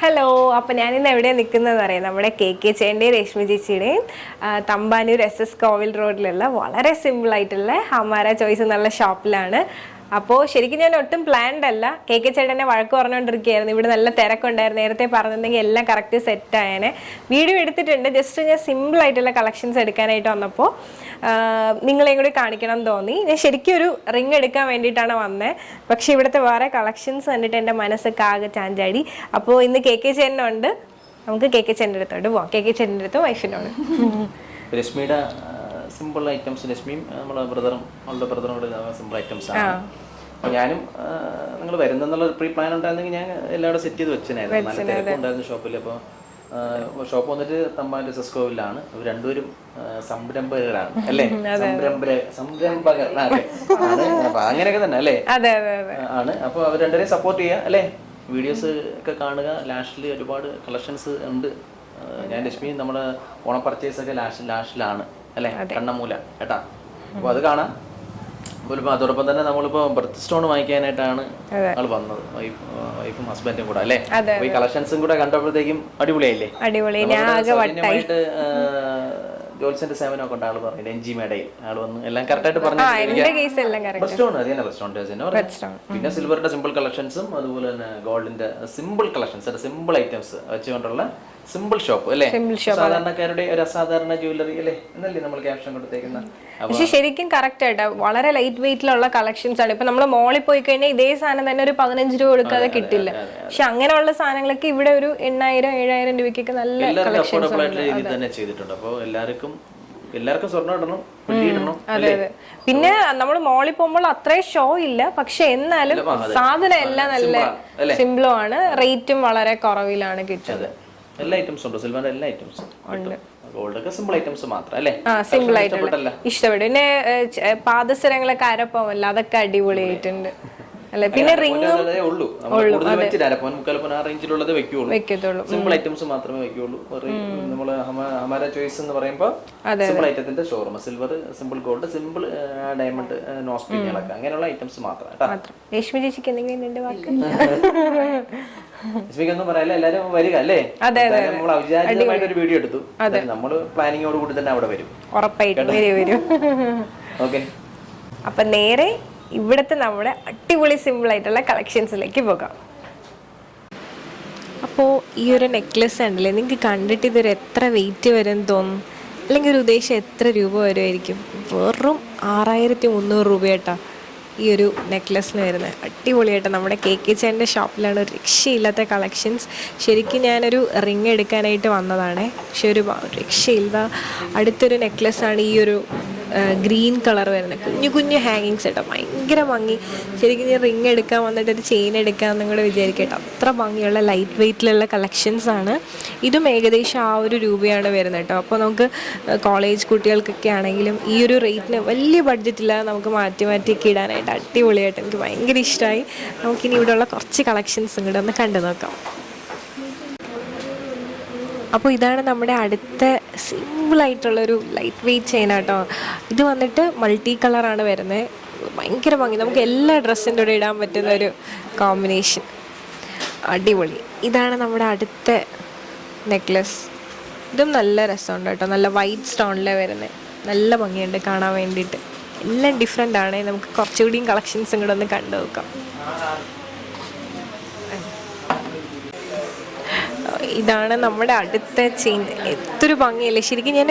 Hello അപ്പോൾ ഞാനിന്ന് എവിടെയാണ് നിൽക്കുന്നതെന്ന് അറിയാം. നമ്മുടെ കെ കെ ചേന്റെയും രശ്മി ചേച്ചിയുടെയും തമ്പാനൂർ എസ് എസ് കോവിൽ റോഡിലുള്ള വളരെ സിമ്പിളായിട്ടുള്ള ഹമാര ചോയ്സ് എന്നുള്ള ഷോപ്പിലാണ് അപ്പോൾ ശരിക്കും ഞാൻ ഒട്ടും പ്ലാൻഡ് അല്ല. കെ കെ ചേട്ടനെ വഴക്ക് പറഞ്ഞുകൊണ്ടിരിക്കുകയായിരുന്നു ഇവിടെ നല്ല തിരക്കുണ്ടായിരുന്നു. നേരത്തെ പറഞ്ഞിട്ടുണ്ടെങ്കിൽ എല്ലാം കറക്റ്റ് സെറ്റ് ആയേനെ. വീഡിയോ എടുത്തിട്ടുണ്ട്. ജസ്റ്റ് ഞാൻ സിമ്പിൾ ആയിട്ടുള്ള കളക്ഷൻസ് എടുക്കാനായിട്ട് വന്നപ്പോൾ നിങ്ങളെയും കൂടി കാണിക്കണം എന്ന് തോന്നി. ഞാൻ ശരിക്കും ഒരു റിങ് എടുക്കാൻ വേണ്ടിയിട്ടാണ് വന്നത് പക്ഷേ ഇവിടുത്തെ വേറെ കളക്ഷൻസ് കണ്ടിട്ട് എന്റെ മനസ്സൊക്കെ ആകെ ചാഞ്ചാടി. അപ്പോൾ ഇന്ന് കെ കെ ചേട്ടനുണ്ട്. നമുക്ക് കെ കെ ചേട്ടന്റെ അടുത്തോട്ട് പോവാം. കെ കെ ചേട്ടന്റെ അടുത്ത് വൈഫിനോട് രശ്മിയുടെ സിമ്പിൾ ഐറ്റംസ് ലക്ഷ്മിയും നമ്മളെ ബ്രദറും അവളുടെ ബ്രദറും കൂടെ സിമ്പിൾ ഐറ്റംസ് ആണ്. അപ്പൊ ഞാനും നിങ്ങൾ വരുന്നെന്നുള്ള പ്രീ പ്ലാൻ ഉണ്ടായിരുന്നെങ്കിൽ ഞാൻ എല്ലാവരും സെറ്റ് ചെയ്ത് വെച്ചനായിരുന്നു. നല്ല തിരക്കുണ്ടായിരുന്നു ഷോപ്പിൽ അപ്പോൾ ഷോപ്പ് വന്നിട്ട് തമ്പാന്റെ സെസ്കോവിലാണ് ഇവർ രണ്ടുപേരും സംരംഭകരാണ് അല്ലേ? സംരംഭകർ അങ്ങനെയൊക്കെ തന്നെ അല്ലേ? ആണ്. അപ്പോൾ അവർ രണ്ടുപേരെയും സപ്പോർട്ട് ചെയ്യുക അല്ലേ? വീഡിയോസ് ഒക്കെ കാണുക. ലാസ്റ്റിൽ ഒരുപാട് കളക്ഷൻസ് ഉണ്ട്. ഞാൻ ലക്ഷ്മി നമ്മുടെ ഓണം പർച്ചേസ് ഒക്കെ ലാസ്റ്റ് ലാസ്റ്റിലാണ് അല്ലേ? കണ്ണമൂല കേട്ടാ? അപ്പോൾ അത് കാണാം. അപ്പോൾ അതോടൊപ്പം തന്നെ നമ്മളിപ്പോൾ ബർത്ത് സ്റ്റോൺ വാങ്ങിക്കാനായിട്ടാണ് ആൾ വന്നത്. വൈഫ് വൈഫും ഹസ്ബൻഡും കൂടെ അല്ലേ? അപ്പോൾ ഈ കളക്ഷൻസും കൂടെ കണ്ടപ്പോഴത്തേക്കും അടിപൊളിയായില്ലേ? അടിപൊളി. ഒക്കെ ജോത്സ്യന്റെ സേവനമൊക്കെ ഉണ്ട് ആൾ പറഞ്ഞു എൻ ജി മേടയിൽ ആൾ വന്ന് എല്ലാം കറക്റ്റായിട്ട് പറഞ്ഞു. പിന്നെ സിൽവറിന്റെ സിമ്പിൾ കളക്ഷൻസും അതുപോലെ തന്നെ ഗോൾഡിന്റെ സിമ്പിൾ കളക്ഷൻസ് സിമ്പിൾ ഐറ്റംസ് വെച്ചുകൊണ്ടുള്ള സിമ്പിൾ ഷോപ്പ് അല്ലേ? സാധാരണക്കാരുടെ ഒരു അസാധാരണ ജ്വല്ലറി അല്ലേ? എന്നല്ലേ നമ്മൾ ക്യാപ്ഷൻ കൊടുത്തേക്കുന്ന? പക്ഷെ ശരിക്കും കറക്റ്റ് ആയിട്ട്. വളരെ ലൈറ്റ് വെയിറ്റിലുള്ള കളക്ഷൻസ് ആണ്. ഇപ്പൊ നമ്മൾ മോളിൽ പോയി കഴിഞ്ഞാൽ ഇതേ സാധനം തന്നെ ഒരു പതിനഞ്ച് രൂപ കൊടുക്കാതെ കിട്ടില്ല. പക്ഷെ അങ്ങനെയുള്ള സാധനങ്ങളൊക്കെ ഇവിടെ ഒരു എണ്ണായിരം ഏഴായിരം രൂപയ്ക്ക് നല്ല കളക്ഷൻസ് തന്നെ ചെയ്തിട്ടുണ്ട്. അപ്പോൾ എല്ലാവർക്കും എല്ലാവർക്കും സ്വർണം ഇടണം അതെ അതെ. പിന്നെ നമ്മൾ മോളിൽ പോകുമ്പോൾ അത്രയും ഷോ ഇല്ല. പക്ഷെ എന്നാലും സാധനം എല്ലാം നല്ല സിമ്പിളും ആണ് റേറ്റും വളരെ കുറവിലാണ് കിട്ടുന്നത്. എല്ലാ ഐറ്റംസും ഉണ്ട്. സിൽവറിന്റെ എല്ലാ ഐറ്റംസും ഒക്കെ സിമ്പിൾ ഐറ്റംസ് മാത്രം അല്ലേ? ആ സിമ്പിൾ ആയിട്ടുള്ള ഇഷ്ടപ്പെട്ടു. പിന്നെ ഏഹ്, പാദസരങ്ങളൊക്കെ അരപ്പമല്ല അതൊക്കെ അടിപൊളിയായിട്ടുണ്ട്. അല്ലെ? പിന്നെ റിംഗും ഉള്ളൂ. നമ്മൾ കൂടുതൽ വെച്ചിട്ട് അരപ്പോൻ മുക്കാലപ്പോൻ ആ റേഞ്ചിലുള്ളത് വെക്കുള്ളൂ. വെക്കത്തുള്ളൂ. സിമ്പിൾ ഐറ്റംസ് മാത്രമേ നമ്മൾ ഹമാര ചോയ്സ് എന്ന് പറയുമ്പോൾ simple ഐറ്റത്തിന്റെ showroom silver simple gold simple diamond നോസ്പിങ്ങളൊക്കെ അങ്ങനെയുള്ള ഐറ്റംസ് മാത്രം കേട്ടോ. മാത്രം. ചേച്ചിക്ക് എന്തെങ്കിലും രണ്ട് വാക്ക്? ലക്ഷ്മിക്കൊന്നും പറയാല്ല എല്ലാരും വരിക അല്ലേ? നമ്മൾ ഔചാരികമായിട്ട് ഒരു വീഡിയോ എടുത്തു. നമ്മൾ പ്ലാനിങ്ങോട് കൂടി തന്നെ അവിടെ വരും. ഉറപ്പായിട്ടും വരും വരും. ഓക്കെ. അപ്പൊ നേരെ ഇവിടുത്തെ നമ്മുടെ അടിപൊളി സിമ്പിൾ ആയിട്ടുള്ള കളക്ഷൻസിലേക്ക് പോകാം. അപ്പോൾ ഈ ഒരു നെക്ലസ് ഉണ്ടല്ലേ നിങ്ങൾക്ക് കണ്ടിട്ട് ഇതൊരു എത്ര വെയിറ്റ് വരും തോന്നും അല്ലെങ്കിൽ ഒരു ഉദ്ദേശം എത്ര രൂപ വരുമായിരിക്കും? വെറും ആറായിരത്തി മുന്നൂറ് രൂപയായിട്ടാ ഈ ഒരു നെക്ലസ്സിന് വരുന്നത് അടിപൊളിയായിട്ട് നമ്മുടെ കെ കെ ചേന്റെ ഷോപ്പിലാണ് രക്ഷയില്ലാത്ത കളക്ഷൻസ് ശരിക്കും ഞാനൊരു റിങ് എടുക്കാനായിട്ട് വന്നതാണ്. പക്ഷെ ഒരു രക്ഷയില്ല. അടുത്തൊരു നെക്ലസ്സാണ് ഈ ഒരു ഗ്രീൻ കളർ വരുന്ന കുഞ്ഞു കുഞ്ഞു ഹാങ്ങിങ്സ് കേട്ടോ. ഭയങ്കര ഭംഗി. ശരിക്കും ഞാൻ റിങ് എടുക്കാൻ വന്നിട്ട് ഒരു ചെയിൻ എടുക്കാമെന്നും കൂടെ വിചാരിക്കട്ടെ അത്ര ഭംഗിയുള്ള ലൈറ്റ് വെയ്റ്റിലുള്ള കളക്ഷൻസ് ആണ്. ഇതും ഏകദേശം ആ ഒരു രൂപയാണ് വരുന്നത് കേട്ടോ. അപ്പോൾ നമുക്ക് കോളേജ് കുട്ടികൾക്കൊക്കെ ആണെങ്കിലും ഈ ഒരു റേറ്റിന് വലിയ ബഡ്ജറ്റില്ലാതെ നമുക്ക് മാറ്റി മാറ്റിയൊക്കെ ഇടാനായിട്ട് അടിപൊളിയായിട്ട് എനിക്ക് ഭയങ്കര ഇഷ്ടമായി നമുക്കിനി ഇവിടെയുള്ള കുറച്ച് കളക്ഷൻസും കൂടെ ഒന്ന് കണ്ടു നോക്കാം. അപ്പോൾ ഇതാണ് നമ്മുടെ അടുത്ത സിമ്പിളായിട്ടുള്ളൊരു ലൈറ്റ് വെയിറ്റ് ചെയിൻ കേട്ടോ ഇത് വന്നിട്ട് മൾട്ടി കളറാണ് വരുന്നത്. ഭയങ്കര ഭംഗി. നമുക്ക് എല്ലാ ഡ്രസ്സിന്റെ കൂടെ ഇടാൻ പറ്റുന്ന ഒരു കോമ്പിനേഷൻ അടിപൊളി. ഇതാണ് നമ്മുടെ അടുത്ത നെക്ലസ് ഇതും നല്ല രസമുണ്ട് കേട്ടോ. നല്ല വൈറ്റ് സ്റ്റോണിലെ വരുന്നത് നല്ല ഭംഗിയുണ്ട് കാണാൻ വേണ്ടിയിട്ട്. എല്ലാം ഡിഫറെന്റ് ആണ്. നമുക്ക് കുറച്ചുകൂടിയും കളക്ഷൻസും കൂടെ ഒന്ന് കണ്ടു നോക്കാം ഇതാണ് നമ്മുടെ അടുത്ത ചെയിൻ എത്ര ഭംഗിയല്ലേ? ശരിക്കും ഞാൻ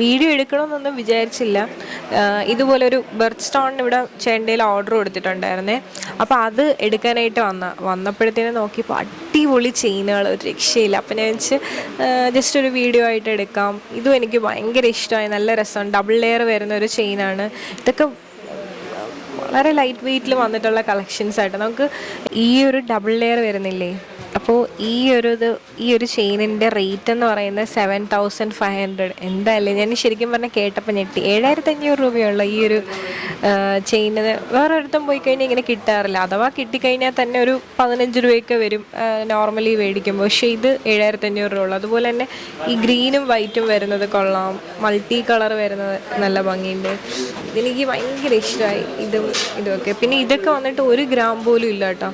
വീഡിയോ എടുക്കണമെന്നൊന്നും വിചാരിച്ചില്ല. ഇതുപോലെ ഒരു ബെർത്ത് സ്റ്റോൺ ഇവിടെ ചേണ്ടയിൽ ഓർഡർ കൊടുത്തിട്ടുണ്ടായിരുന്നേ. അപ്പോൾ അത് എടുക്കാനായിട്ട് വന്ന വന്നപ്പോഴത്തേനും നോക്കിയപ്പോൾ അടിപൊളി ചെയിനുകൾ ഒരു രക്ഷയില്ല. അപ്പം ഞാൻ വെച്ച് ജസ്റ്റ് ഒരു വീഡിയോ ആയിട്ട് എടുക്കാം. ഇതും എനിക്ക് ഭയങ്കര ഇഷ്ടമായി. നല്ല രസമാണ്. ഡബിൾ ലെയർ വരുന്ന ഒരു ചെയിനാണ്. ഇതൊക്കെ വളരെ ലൈറ്റ് വെയ്റ്റിൽ വന്നിട്ടുള്ള കളക്ഷൻസ് ആയിട്ട്. നമുക്ക് ഈ ഒരു ഡബിൾ ലെയർ വരുന്നില്ലേ? അപ്പോൾ ഈ ഒരു ഇത് ഈ ഒരു ചെയിനിന്റെ റേറ്റ് എന്ന് പറയുന്നത് സെവൻ തൗസൻഡ് ഫൈവ് ഹൺഡ്രഡ് എന്തായാലും ഞാൻ ശരിക്കും പറഞ്ഞാൽ കേട്ടപ്പോൾ ഞെട്ടി. ഏഴായിരത്തി അഞ്ഞൂറ് രൂപയുള്ള ഈ ഒരു ചെയിന് വേറെ ഒരിടത്തും പോയി കഴിഞ്ഞാൽ ഇങ്ങനെ കിട്ടാറില്ല. അഥവാ കിട്ടിക്കഴിഞ്ഞാൽ തന്നെ ഒരു പതിനഞ്ച് രൂപയൊക്കെ വരും നോർമലി മേടിക്കുമ്പോൾ പക്ഷേ ഇത് ഏഴായിരത്തി അഞ്ഞൂറ് രൂപ ഉള്ളൂ അതുപോലെ തന്നെ ഈ ഗ്രീനും വൈറ്റും വരുന്നത് കൊള്ളാം. മൾട്ടി കളർ വരുന്നത് നല്ല ഭംഗിയുണ്ട്. ഇതെനിക്ക് ഭയങ്കര ഇഷ്ടമായി ഇതും ഇതുമൊക്കെ പിന്നെ ഇതൊക്കെ വന്നിട്ട് ഒരു ഗ്രാം പോലും ഇല്ല കേട്ടോ.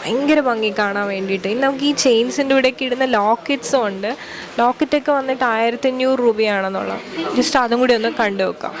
ഭയങ്കര ഭംഗി കാണാൻ വേണ്ടിയിട്ട്. ഇനി നമുക്ക് ഈ ചെയിൻസിന്റെ ഇവിടെയൊക്കെ ഇടുന്ന ലോക്കറ്റ്സും ഉണ്ട്. ലോക്കറ്റൊക്കെ വന്നിട്ട് ആയിരത്തി അഞ്ഞൂറ് രൂപയാണെന്നുള്ളത് ജസ്റ്റ് അതും കൂടി ഒന്ന് കണ്ടു നോക്കാം.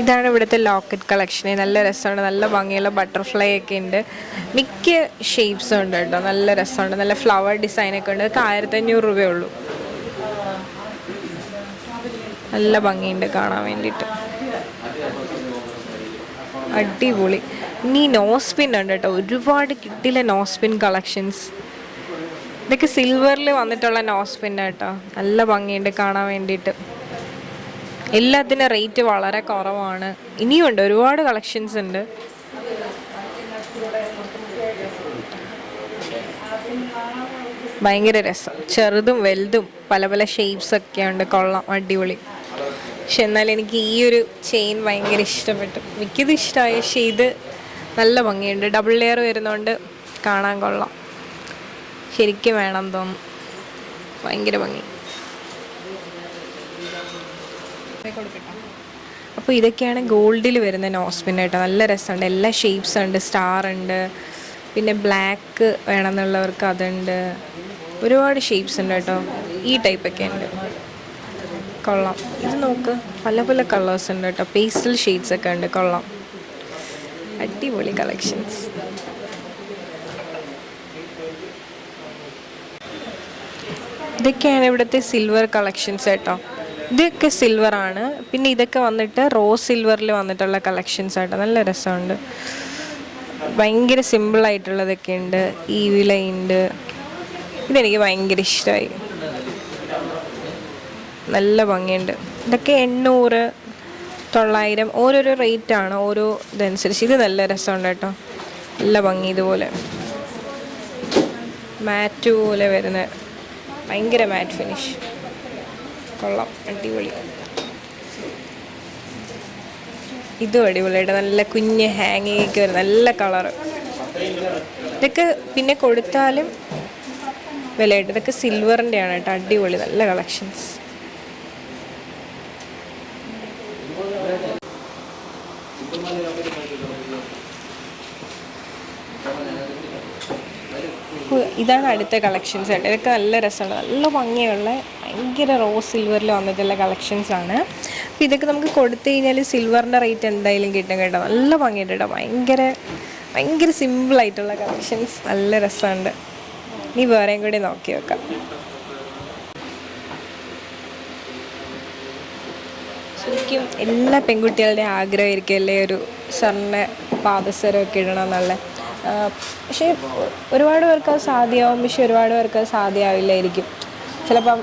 ഇതാണ് ഇവിടുത്തെ ലോക്കറ്റ് കളക്ഷൻ നല്ല രസമാണ്. നല്ല ഭംഗിയുള്ള ബട്ടർഫ്ലൈ ഒക്കെ ഉണ്ട്. മിക്ക ഷേപ്സും ഉണ്ട് കേട്ടോ. നല്ല രസമുണ്ട്. നല്ല ഫ്ലവർ ഡിസൈനൊക്കെ ഉണ്ട്. ഇതൊക്കെ ആയിരത്തഞ്ഞൂറ് രൂപയേ ഉള്ളൂ. നല്ല ഭംഗിയുണ്ട് കാണാൻ വേണ്ടിയിട്ട്. അടിപൊളി. ഇനി നോസ്പിൻ ഉണ്ട് കേട്ടോ. ഒരുപാട് കിട്ടില്ല നോസ്പിൻ കളക്ഷൻസ് ഇതൊക്കെ സിൽവറിൽ വന്നിട്ടുള്ള നോസ്പിൻ കേട്ടോ. നല്ല ഭംഗിയുണ്ട് കാണാൻ വേണ്ടിയിട്ട്. എല്ലാത്തിനും റേറ്റ് വളരെ കുറവാണ്. ഇനിയുണ്ട് ഒരുപാട് കളക്ഷൻസ് ഉണ്ട്. ഭയങ്കര രസം. ചെറുതും വലുതും പല പല ഷേപ്സ് ഒക്കെ ഉണ്ട്. കൊള്ളാം അടിപൊളി. പക്ഷെ എന്നാൽ എനിക്ക് ഈ ഒരു ചെയിൻ ഭയങ്കര ഇഷ്ടപ്പെട്ടു. മിക്കത് ഇഷ്ടമായി പക്ഷേ ഇത് നല്ല ഭംഗിയുണ്ട്. ഡബിൾ ലെയർ വരുന്നതുകൊണ്ട് കാണാൻ കൊള്ളാം. ശരിക്കും വേണം തോന്നും ഭയങ്കര ഭംഗി. അപ്പോൾ ഇതൊക്കെയാണ് ഗോൾഡിൽ വരുന്ന നോസ്പിൻ കേട്ടോ. നല്ല രസമുണ്ട്. എല്ലാ ഷേപ്സ് ഉണ്ട്. സ്റ്റാർ ഉണ്ട്. പിന്നെ ബ്ലാക്ക് വേണമെന്നുള്ളവർക്ക് അതുണ്ട്. ഒരുപാട് ഷേപ്സ് ഉണ്ട് കേട്ടോ. ഈ ടൈപ്പൊക്കെ ഉണ്ട്. കൊള്ളാം. ഇത് നോക്ക്. പല പല കളേഴ്സ് ഉണ്ട് കേട്ടോ. പേസ്റ്റൽ ഷെയ്ഡ്സ് ഒക്കെ ഉണ്ട്. കൊള്ളാം. അടിപൊളി കളക്ഷൻസ് ഇതൊക്കെയാണ് ഇവിടുത്തെ സിൽവർ കളക്ഷൻസ് കേട്ടോ. ഇതൊക്കെ സിൽവർ ആണ്. പിന്നെ ഇതൊക്കെ വന്നിട്ട് റോസ് സിൽവറിൽ വന്നിട്ടുള്ള കളക്ഷൻസ് ആയിട്ട് നല്ല രസമുണ്ട്. ഭയങ്കര സിമ്പിൾ ആയിട്ടുള്ളതൊക്കെ ഉണ്ട്. ഈ വിലയുണ്ട് ഇതെനിക്ക് ഭയങ്കര ഇഷ്ടമായി നല്ല ഭംഗിയുണ്ട്. ഇതൊക്കെ എണ്ണൂറ് തൊള്ളായിരം ഓരോരോ റേറ്റ് ആണ്. ഓരോ ഇതനുസരിച്ച്. ഇത് നല്ല രസമുണ്ട് കേട്ടോ. നല്ല ഭംഗി ഇതുപോലെ. മാറ്റ് പോലെ വരുന്ന ഭയങ്കര മാറ്റ് ഫിനിഷ് കൊള്ളാം. അടിപൊളി. ഇതും അടിപൊളിയായിട്ട് നല്ല കുഞ്ഞ് ഹാങ്ങിങ് ഒക്കെ വരും. നല്ല കളറ് ഇതൊക്കെ പിന്നെ കൊടുത്താലും വിലയായിട്ട് ഇതൊക്കെ സിൽവറിന്റെ ആണ് കേട്ടോ. അടിപൊളി. നല്ല കളക്ഷൻസ് ഇതാണ് അടുത്ത കളക്ഷൻസ് കേട്ടോ. ഇതൊക്കെ നല്ല രസമാണ്. നല്ല ഭംഗിയുള്ള ഭയങ്കര റോസ് സിൽവറിൽ വന്നിട്ടുള്ള കളക്ഷൻസ് ആണ്. അപ്പോൾ ഇതൊക്കെ നമുക്ക് കൊടുത്തു കഴിഞ്ഞാൽ സിൽവറിന്റെ റേറ്റ് എന്തായാലും കിട്ടും കേട്ടോ. നല്ല ഭംഗിയുണ്ട് കേട്ടോ. ഭയങ്കര ഭയങ്കര സിമ്പിളായിട്ടുള്ള കളക്ഷൻസ് നല്ല രസമുണ്ട്. ഇനി വേറെയും കൂടി നോക്കി നോക്കാം ശരിക്കും എല്ലാ പെൺകുട്ടികളുടെയും ആഗ്രഹമായിരിക്കും ഒരു സ്വർണ പാദസരമൊക്കെ ഇടണം എന്നുള്ള പക്ഷേ ഒരുപാട് പേർക്ക് അത് സാധ്യമാവും. പക്ഷെ ഒരുപാട് പേർക്ക് അത് സാധ്യമാവില്ലായിരിക്കും. ചിലപ്പം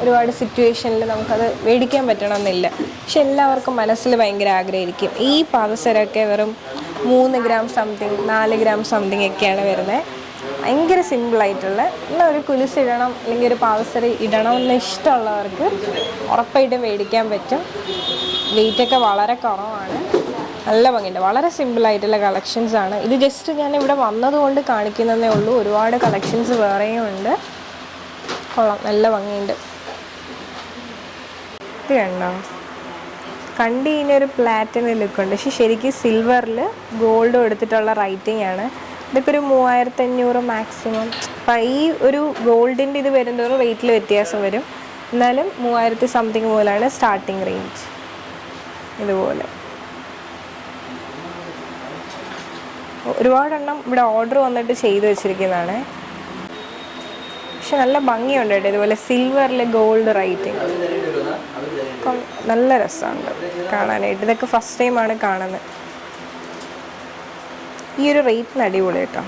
ഒരുപാട് സിറ്റുവേഷനിൽ നമുക്കത് മേടിക്കാൻ പറ്റണമെന്നില്ല. പക്ഷെ എല്ലാവർക്കും മനസ്സിൽ ഭയങ്കര ആഗ്രഹമായിരിക്കും. ഈ പാദസരമൊക്കെ വെറും മൂന്ന് ഗ്രാം സംതിങ് നാല് ഗ്രാം സംതിങ് ഒക്കെയാണ് വരുന്നത്. ഭയങ്കര സിമ്പിളായിട്ടുള്ള എന്നാൽ ഒരു കുലിസിടണം അല്ലെങ്കിൽ ഒരു പാദസര ഇടണം എന്ന് ഇഷ്ടമുള്ളവർക്ക് ഉറപ്പായിട്ടും മേടിക്കാൻ പറ്റും. വെയിറ്റൊക്കെ വളരെ കുറവാണ്. നല്ല ഭംഗിയുണ്ട്. വളരെ സിമ്പിളായിട്ടുള്ള കളക്ഷൻസ് ആണ്. ഇത് ജസ്റ്റ് ഞാൻ ഇവിടെ വന്നതുകൊണ്ട് കാണിക്കുന്നതേ ഉള്ളൂ. ഒരുപാട് കളക്ഷൻസ് വേറെയും ഉണ്ട്. കൊള്ളാം. നല്ല ഭംഗിയുണ്ട്. ഇത് കണ്ടോ? കണ്ടി ഇനിയൊരു പ്ലാറ്റിനം ലുക്ക് ഉണ്ട്. പക്ഷെ ശരിക്കും സിൽവറിൽ ഗോൾഡ് എടുത്തിട്ടുള്ള റൈറ്റിംഗ് ആണ്. ഇതൊക്കെ ഒരു മൂവായിരത്തി അഞ്ഞൂറ് മാക്സിമം അപ്പം ഈ ഒരു ഗോൾഡിന്റെ ഇത് വരുന്നതോറും റേറ്റിൽ വ്യത്യാസം വരും. എന്നാലും മൂവായിരത്തി സംതിങ് മുതലാണ് സ്റ്റാർട്ടിങ് റേഞ്ച് ഇതുപോലെ. ഒരുപാടെണ്ണം ഇവിടെ ഓർഡർ വന്നിട്ട് ചെയ്തു വെച്ചിരിക്കുന്നതാണ്. പക്ഷെ നല്ല ഭംഗിയുണ്ട് കേട്ടോ. ഇതുപോലെ സിൽവറിൽ ഗോൾഡ് റൈറ്റിംഗ് അപ്പം നല്ല രസമുണ്ട് കാണാനായിട്ട്. ഇതൊക്കെ ഫസ്റ്റ് ടൈമാണ് കാണുന്നത്. ഈ ഒരു റേറ്റിന് അടിപൊളി കേട്ടോ.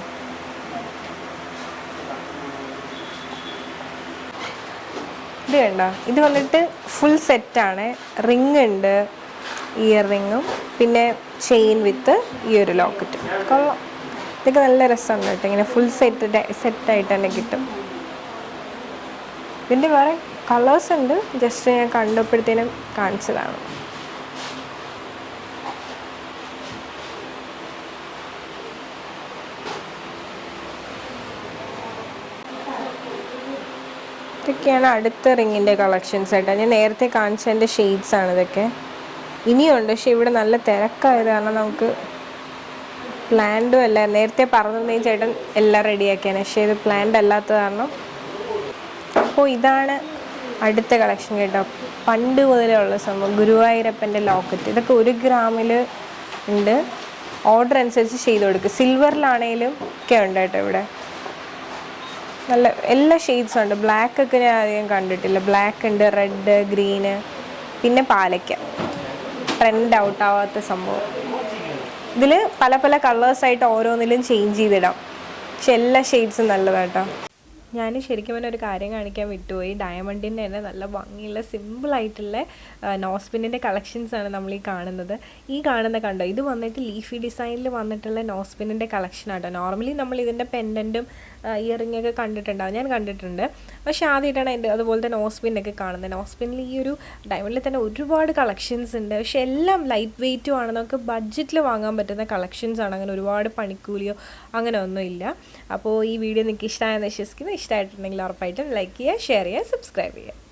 ഇത് കണ്ടോ? ഇത് വന്നിട്ട് ഫുൾ സെറ്റാണ് റിങ് ഉണ്ട് ഇയർ റിങ്ങും പിന്നെ ചെയിൻ വിത്ത് ഈ ഒരു ലോക്കറ്റും കൊള്ളാം. ഇതൊക്കെ നല്ല രസമുണ്ട് കേട്ടോ. ഇങ്ങനെ ഫുൾ സെറ്റ് സെറ്റായിട്ട് തന്നെ കിട്ടും. ഇതിന്റെ വേറെ കളേഴ്സ് ഉണ്ട്. ജസ്റ്റ് ഞാൻ കണ്ടപ്പോഴത്തേനും കാണിച്ചതാണ്. ഇതൊക്കെയാണ് അടുത്ത റിങ്ങിന്റെ കളക്ഷൻസ് ആയിട്ട് ഞാൻ നേരത്തെ കാണിച്ചതിന്റെ ഷെയ്ഡ്സ് ആണ് ഇതൊക്കെ. ഇനിയുണ്ട്. പക്ഷെ ഇവിടെ നല്ല തിരക്കായത് കാരണം നമുക്ക് പ്ലാൻഡും അല്ല. നേരത്തെ പറഞ്ഞു ചേട്ടൻ എല്ലാം റെഡിയാക്കിയാണ് പക്ഷേ ഇത് പ്ലാൻഡ് അല്ലാത്ത കാരണം അപ്പോൾ ഇതാണ് അടുത്ത കളക്ഷൻ കേട്ടോ. പണ്ട് മുതലേ ഉള്ള സംഭവം. ഗുരുവായൂരപ്പന്റെ ലോക്കറ്റ് ഇതൊക്കെ ഒരു ഗ്രാമിൽ ഉണ്ട്. ഓർഡർ അനുസരിച്ച് ചെയ്ത് കൊടുക്കും. സിൽവറിലാണേലും ഒക്കെ ഉണ്ട് കേട്ടോ ഇവിടെ. നല്ല എല്ലാ ഷെയ്ഡ്സും ഉണ്ട്. ബ്ലാക്ക് ഒക്കെ ഞാൻ അധികം കണ്ടിട്ടില്ല. ബ്ലാക്ക് ഉണ്ട് റെഡ് ഗ്രീന് പിന്നെ പാലയ്ക്ക. ട്രെൻഡ് ഔട്ട് ആവാത്ത സംഭവം. ഇതിൽ പല പല കളേഴ്സായിട്ട് ഓരോന്നിലും ചേഞ്ച് ചെയ്തിടാം. പക്ഷെ എല്ലാ ഷെയ്ഡ്സും നല്ലതാട്ടോ ഞാൻ ശരിക്കും പറഞ്ഞ ഒരു കാര്യം കാണിക്കാൻ വിട്ടുപോയി. ഡയമണ്ടിന്റെ തന്നെ നല്ല ഭംഗിയുള്ള സിമ്പിളായിട്ടുള്ള നോസ്പിന്നിന്റെ കളക്ഷൻസ് ആണ് നമ്മൾ ഈ കാണുന്നത്. ഈ കാണുന്ന കണ്ടോ? ഇത് വന്നിട്ട് ലീഫി ഡിസൈനിൽ വന്നിട്ടുള്ള നോസ്പിന്നിന്റെ കളക്ഷൻ ആട്ടോ. നോർമലി നമ്മൾ ഇതിന്റെ പെൻഡന്റും ഇയറിംഗ് ഒക്കെ കണ്ടിട്ടുണ്ടാവും. ഞാൻ കണ്ടിട്ടുണ്ട്. പക്ഷേ ആദ്യമായിട്ടാണ് എന്റെ അതുപോലെ തന്നെ ഓസ്പിനൊക്കെ കാണുന്നത്. ഓസ്പിനിൽ ഈ ഒരു ഡയമണ്ടിൽ തന്നെ ഒരുപാട് കളക്ഷൻസ് ഉണ്ട്. പക്ഷെ എല്ലാം ലൈറ്റ് വെയ്റ്റും ആണ്. നമുക്ക് ബഡ്ജറ്റിൽ വാങ്ങാൻ പറ്റുന്ന കളക്ഷൻസ് ആണ്. അങ്ങനെ ഒരുപാട് പണിക്കൂലിയോ അങ്ങനെ ഒന്നുമില്ല അപ്പോൾ ഈ വീഡിയോ നിങ്ങൾക്ക് ഇഷ്ടമായെന്ന് വിശ്വസിക്കുന്നു. ഇഷ്ടമായിട്ടുണ്ടെങ്കിൽ ഉറപ്പായിട്ടും ലൈക്ക് ചെയ്യുക ഷെയർ ചെയ്യുക സബ്സ്ക്രൈബ് ചെയ്യുക.